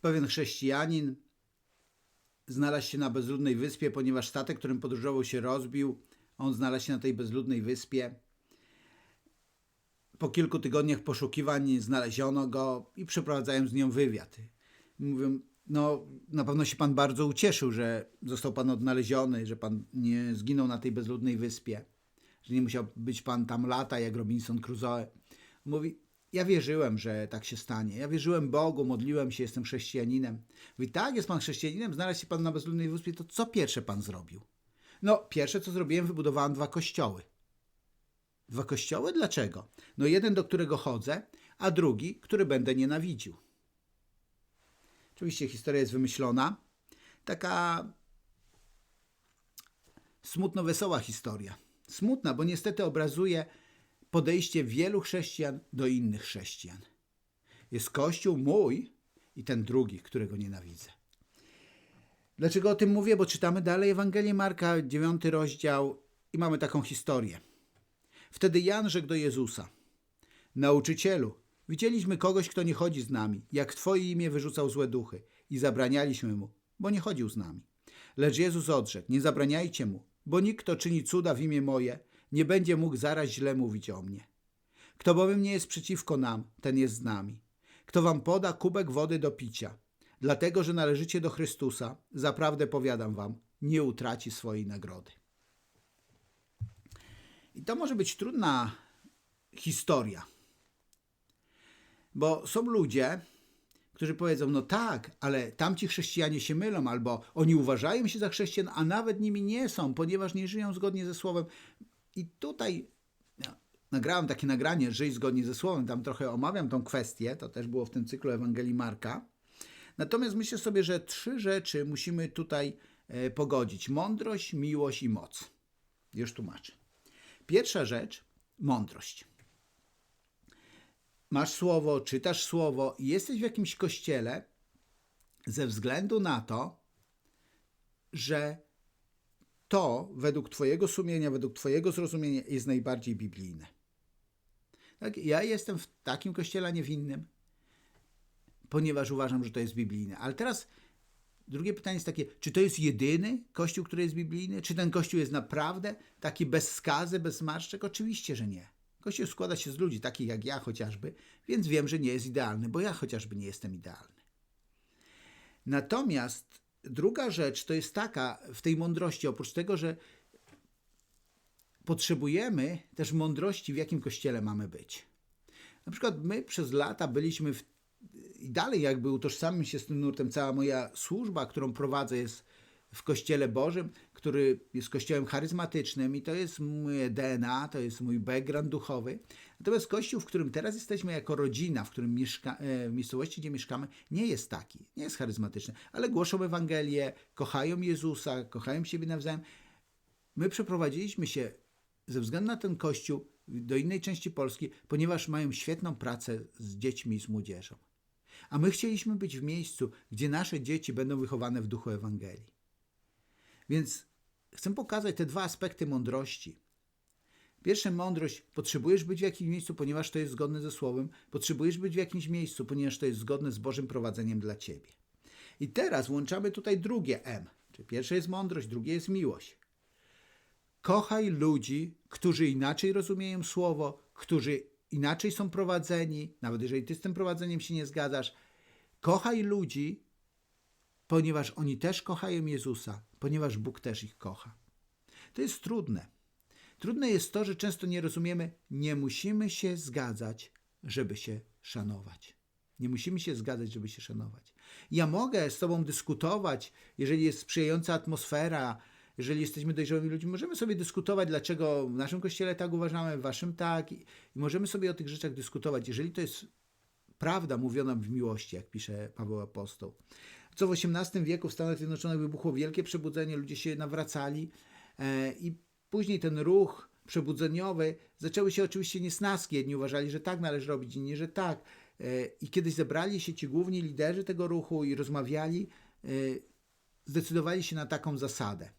Pewien chrześcijanin znalazł się na bezludnej wyspie, ponieważ statek, którym podróżował się rozbił. On znalazł się na tej bezludnej wyspie. Po kilku tygodniach poszukiwań znaleziono go i przeprowadzają z nią wywiad. Mówią, no na pewno się pan bardzo ucieszył, że został pan odnaleziony, że pan nie zginął na tej bezludnej wyspie, że nie musiał być pan tam lata jak Robinson Crusoe. Mówi, ja wierzyłem, że tak się stanie. Ja wierzyłem Bogu, modliłem się, jestem chrześcijaninem. Mówi, tak, jest pan chrześcijaninem, znalazł się pan na bezludnej wyspie, to co pierwsze pan zrobił? No, pierwsze co zrobiłem, wybudowałem dwa kościoły. Dwa kościoły? Dlaczego? No jeden, do którego chodzę, a drugi, który będę nienawidził. Oczywiście historia jest wymyślona. Taka smutno-wesoła historia. Smutna, bo niestety obrazuje podejście wielu chrześcijan do innych chrześcijan. Jest Kościół mój i ten drugi, którego nienawidzę. Dlaczego o tym mówię? Bo czytamy dalej Ewangelię Marka, dziewiąty rozdział i mamy taką historię. Wtedy Jan rzekł do Jezusa: Nauczycielu, widzieliśmy kogoś, kto nie chodzi z nami, jak Twoje imię wyrzucał złe duchy i zabranialiśmy mu, bo nie chodził z nami. Lecz Jezus odrzekł: Nie zabraniajcie mu, bo nikt, kto czyni cuda w imię moje, nie będzie mógł zaraz źle mówić o mnie. Kto bowiem nie jest przeciwko nam, ten jest z nami. Kto wam poda kubek wody do picia, dlatego że należycie do Chrystusa, zaprawdę powiadam wam, nie utraci swojej nagrody. I to może być trudna historia, bo są ludzie, którzy powiedzą: No tak, ale tamci chrześcijanie się mylą, albo oni uważają się za chrześcijan, a nawet nimi nie są, ponieważ nie żyją zgodnie ze słowem. I tutaj nagrałem takie nagranie, żyj zgodnie ze słowem, tam trochę omawiam tą kwestię, to też było w tym cyklu Ewangelii Marka. Natomiast myślę sobie, że trzy rzeczy musimy tutaj e, pogodzić: mądrość, miłość i moc. Już tłumaczę. Pierwsza rzecz mądrość. Masz słowo, czytasz słowo i jesteś w jakimś kościele ze względu na to, że to według Twojego sumienia, według Twojego zrozumienia jest najbardziej biblijne. Tak? Ja jestem w takim kościele, a nie w innym, ponieważ uważam, że to jest biblijne. Ale teraz drugie pytanie jest takie, czy to jest jedyny kościół, który jest biblijny? Czy ten kościół jest naprawdę taki bez skazy, bez zmarszczek? Oczywiście, że nie. Kościół składa się z ludzi takich jak ja chociażby, więc wiem, że nie jest idealny, bo ja chociażby nie jestem idealny. Natomiast druga rzecz to jest taka w tej mądrości, oprócz tego, że potrzebujemy też mądrości, w jakim kościele mamy być. Na przykład my przez lata byliśmy w, i dalej jakby utożsamiam się z tym nurtem. Cała moja służba, którą prowadzę jest w Kościele Bożym, który jest kościołem charyzmatycznym i to jest moje DNA, to jest mój background duchowy. Natomiast kościół, w którym teraz jesteśmy jako rodzina, w którym mieszka, w miejscowości, gdzie mieszkamy, nie jest taki, nie jest charyzmatyczny, ale głoszą Ewangelię, kochają Jezusa, kochają siebie nawzajem. My przeprowadziliśmy się ze względu na ten kościół do innej części Polski, ponieważ mają świetną pracę z dziećmi i z młodzieżą. A my chcieliśmy być w miejscu, gdzie nasze dzieci będą wychowane w duchu Ewangelii. Więc chcę pokazać te dwa aspekty mądrości. Pierwsza mądrość, potrzebujesz być w jakimś miejscu, ponieważ to jest zgodne ze Słowem, potrzebujesz być w jakimś miejscu, ponieważ to jest zgodne z Bożym prowadzeniem dla Ciebie. I teraz włączamy tutaj drugie M, czyli pierwsze jest mądrość, drugie jest miłość. Kochaj ludzi, którzy inaczej rozumieją Słowo, którzy inaczej są prowadzeni, nawet jeżeli Ty z tym prowadzeniem się nie zgadzasz. Kochaj ludzi, ponieważ oni też kochają Jezusa, ponieważ Bóg też ich kocha. To jest trudne. Trudne jest to, że często nie rozumiemy, nie musimy się zgadzać, żeby się szanować. Nie musimy się zgadzać, żeby się szanować. Ja mogę z Tobą dyskutować, jeżeli jest sprzyjająca atmosfera, jeżeli jesteśmy dojrzałymi ludźmi, możemy sobie dyskutować, dlaczego w naszym kościele tak uważamy, w Waszym tak, i możemy sobie o tych rzeczach dyskutować, jeżeli to jest prawda mówiona w miłości, jak pisze Paweł Apostoł co w XVIII wieku w Stanach Zjednoczonych wybuchło wielkie przebudzenie, ludzie się nawracali e, i później ten ruch przebudzeniowy zaczęły się oczywiście niesnaski. Jedni uważali, że tak należy robić, inni, że tak. E, I kiedy zebrali się ci główni liderzy tego ruchu i rozmawiali, e, zdecydowali się na taką zasadę.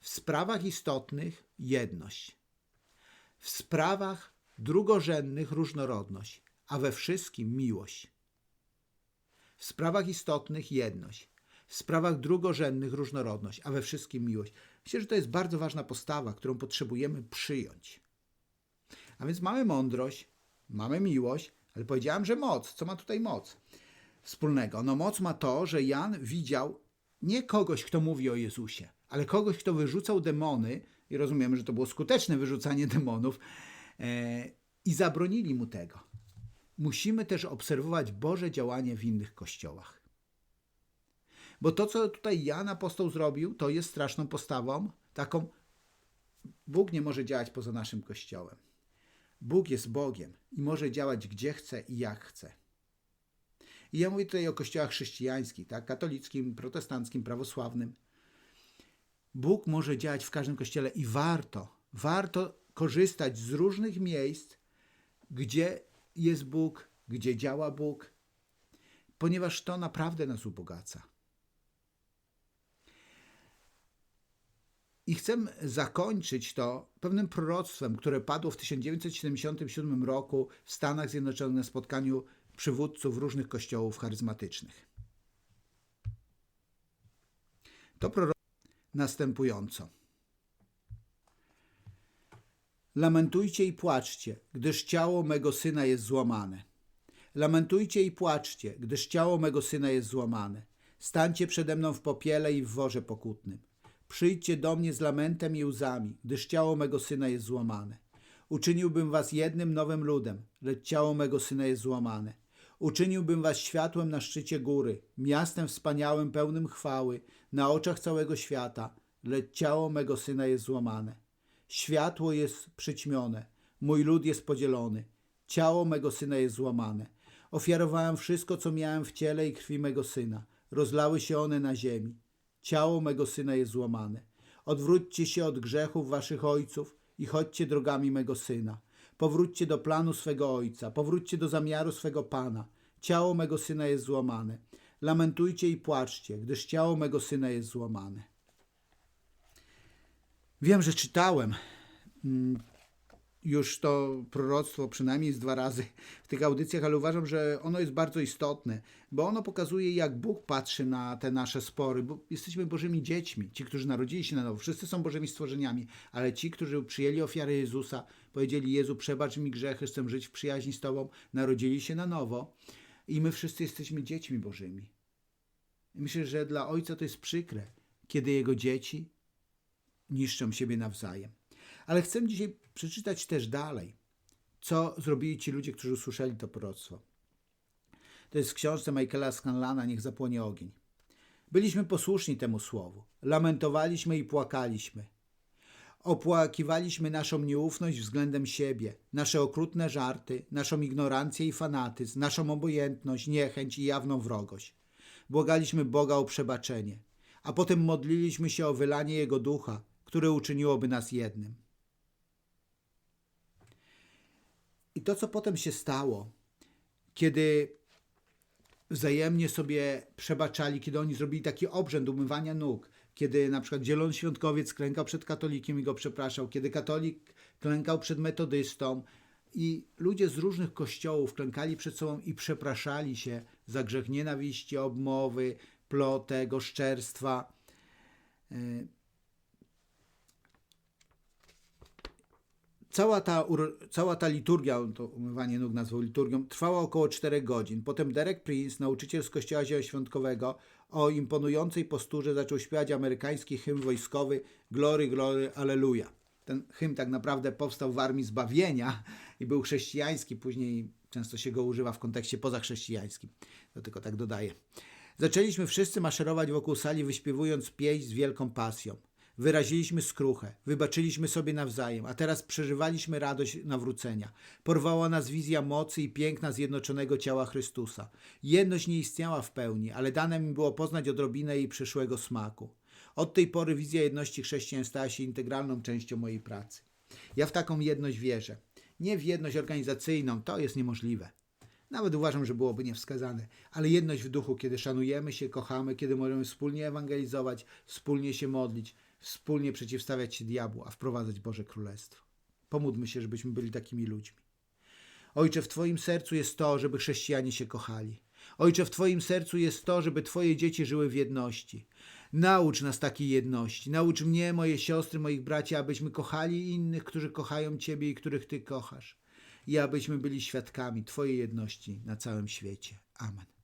W sprawach istotnych jedność. W sprawach drugorzędnych różnorodność, a we wszystkim miłość. W sprawach istotnych jedność, w sprawach drugorzędnych różnorodność, a we wszystkim miłość. Myślę, że to jest bardzo ważna postawa, którą potrzebujemy przyjąć. A więc mamy mądrość, mamy miłość, ale powiedziałem, że moc. Co ma tutaj moc wspólnego? No moc ma to, że Jan widział nie kogoś, kto mówi o Jezusie, ale kogoś, kto wyrzucał demony i rozumiemy, że to było skuteczne wyrzucanie demonów e, i zabronili mu tego. Musimy też obserwować Boże działanie w innych kościołach. Bo to, co tutaj Jan apostoł zrobił, to jest straszną postawą, taką Bóg nie może działać poza naszym kościołem. Bóg jest Bogiem i może działać gdzie chce i jak chce. I ja mówię tutaj o kościołach chrześcijańskich, tak? katolickim, protestanckim, prawosławnym. Bóg może działać w każdym kościele i warto, warto korzystać z różnych miejsc, gdzie jest Bóg, gdzie działa Bóg, ponieważ to naprawdę nas ubogaca. I chcę zakończyć to pewnym proroctwem, które padło w 1977 roku w Stanach Zjednoczonych na spotkaniu przywódców różnych kościołów charyzmatycznych. To proroctwo następująco. Lamentujcie i płaczcie, gdyż ciało mego syna jest złamane. Lamentujcie i płaczcie, gdyż ciało mego syna jest złamane. Stańcie przede mną w popiele i w worze pokutnym. Przyjdźcie do mnie z lamentem i łzami, gdyż ciało mego syna jest złamane. Uczyniłbym was jednym nowym ludem, lecz ciało mego syna jest złamane. Uczyniłbym was światłem na szczycie góry, miastem wspaniałym, pełnym chwały, na oczach całego świata, lecz ciało mego syna jest złamane. Światło jest przyćmione, mój lud jest podzielony, ciało mego syna jest złamane. Ofiarowałem wszystko, co miałem w ciele i krwi mego syna. Rozlały się one na ziemi. Ciało mego syna jest złamane. Odwróćcie się od grzechów waszych ojców i chodźcie drogami mego syna. Powróćcie do planu swego ojca, powróćcie do zamiaru swego pana. Ciało mego syna jest złamane. Lamentujcie i płaczcie, gdyż ciało mego syna jest złamane. Wiem, że czytałem mm, już to proroctwo przynajmniej z dwa razy w tych audycjach, ale uważam, że ono jest bardzo istotne, bo ono pokazuje, jak Bóg patrzy na te nasze spory, bo jesteśmy Bożymi dziećmi. Ci, którzy narodzili się na nowo, wszyscy są Bożymi stworzeniami, ale ci, którzy przyjęli ofiarę Jezusa, powiedzieli: Jezu, przebacz mi grzechy, chcę żyć w przyjaźni z Tobą, narodzili się na nowo i my wszyscy jesteśmy dziećmi Bożymi. Myślę, że dla Ojca to jest przykre, kiedy Jego dzieci niszczą siebie nawzajem. Ale chcę dzisiaj przeczytać też dalej, co zrobili ci ludzie, którzy usłyszeli to proroctwo. To jest w książce Michaela Scanlana Niech zapłonie ogień. Byliśmy posłuszni temu słowu. Lamentowaliśmy i płakaliśmy. Opłakiwaliśmy naszą nieufność względem siebie, nasze okrutne żarty, naszą ignorancję i fanatyzm, naszą obojętność, niechęć i jawną wrogość. Błagaliśmy Boga o przebaczenie, a potem modliliśmy się o wylanie Jego ducha, które uczyniłoby nas jednym. I to, co potem się stało, kiedy wzajemnie sobie przebaczali, kiedy oni zrobili taki obrzęd umywania nóg, kiedy na przykład zielony świątkowiec klękał przed katolikiem i go przepraszał, kiedy katolik klękał przed metodystą i ludzie z różnych kościołów klękali przed sobą i przepraszali się za grzech nienawiści, obmowy, plotek, oszczerstwa. Cała ta, cała ta liturgia, to umywanie nóg nazwał liturgią, trwała około 4 godzin. Potem Derek Prince, nauczyciel z kościoła zielonoświątkowego, o imponującej posturze zaczął śpiewać amerykański hymn wojskowy Glory, Glory, Alleluja. Ten hymn tak naprawdę powstał w Armii Zbawienia i był chrześcijański, później często się go używa w kontekście pozachrześcijańskim. To tylko tak dodaję. Zaczęliśmy wszyscy maszerować wokół sali, wyśpiewując pieśń z wielką pasją. Wyraziliśmy skruchę, wybaczyliśmy sobie nawzajem, a teraz przeżywaliśmy radość nawrócenia. Porwała nas wizja mocy i piękna zjednoczonego ciała Chrystusa. Jedność nie istniała w pełni, ale dane mi było poznać odrobinę jej przyszłego smaku. Od tej pory wizja jedności chrześcijan stała się integralną częścią mojej pracy. Ja w taką jedność wierzę. Nie w jedność organizacyjną, to jest niemożliwe. Nawet uważam, że byłoby niewskazane, ale jedność w duchu, kiedy szanujemy się, kochamy, kiedy możemy wspólnie ewangelizować, wspólnie się modlić, wspólnie przeciwstawiać się diabłu, a wprowadzać Boże Królestwo. Pomódlmy się, żebyśmy byli takimi ludźmi. Ojcze, w Twoim sercu jest to, żeby chrześcijanie się kochali. Ojcze, w Twoim sercu jest to, żeby Twoje dzieci żyły w jedności. Naucz nas takiej jedności. Naucz mnie, moje siostry, moich braci, abyśmy kochali innych, którzy kochają Ciebie i których Ty kochasz. I abyśmy byli świadkami Twojej jedności na całym świecie. Amen.